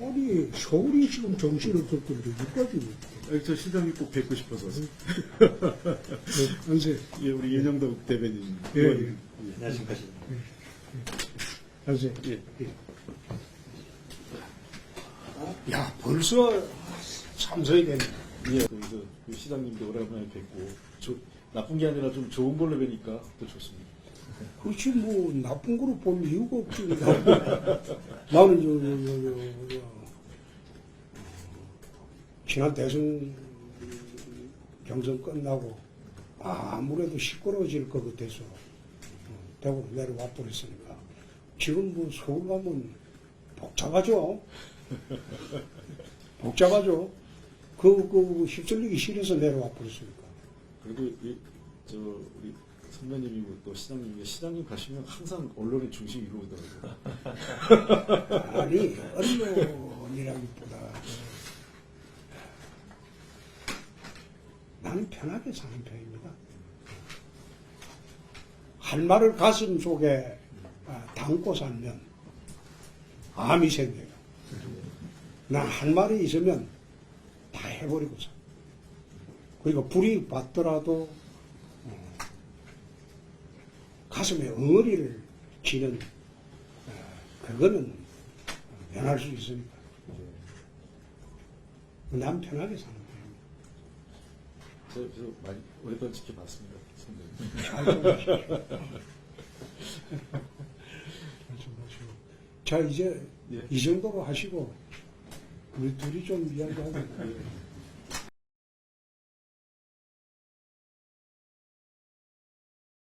아니 서울이 지금 정신을 들건데 여기까지 아니, 저 시장님 꼭 뵙고 싶어서. 안세 예, 우리 윤영덕 대변인. 예, 의원님. 예. 안녕하십니까. 안세 예. 야 벌써 참석이 됐네 예, 그래서 그 시장님도 오랜만에 뵙고, 조- 나쁜 게 아니라 좀 좋은 걸로 뵈니까 더 좋습니다. 그렇지 뭐 나쁜 거로 볼 이유가 없지 나는 저, 저, 저, 저, 저, 지난 대선 경선 끝나고 아무래도 시끄러워질 것 같아서 어, 대구로 내려와 버렸으니까. 지금 뭐 서울 가면 복잡하죠? 복잡하죠? 그, 그 휩쓸리기 싫어서 내려와 버렸으니까. 그래도 이, 저 우리 선배님이고 또 시장님이 시장님 가시면 항상 언론의 중심 이루어더라고요. 아니 언론이라기보다 나는 편하게 사는 편입니다. 할 말을 가슴 속에 아, 담고 살면 암이 생겨요. 난 할 말이 있으면 다 해버리고 사. 그리고 불이 받더라도 어, 가슴에 엉어리를 지는 어, 그거는 변할 수 있으니까. 난 편하게 사는. 제가 그래서 많이 오랫동안 지켜봤습니다. 자, 이제 예. 이 정도로 하시고, 우리 둘이 좀 이야기하고. 예.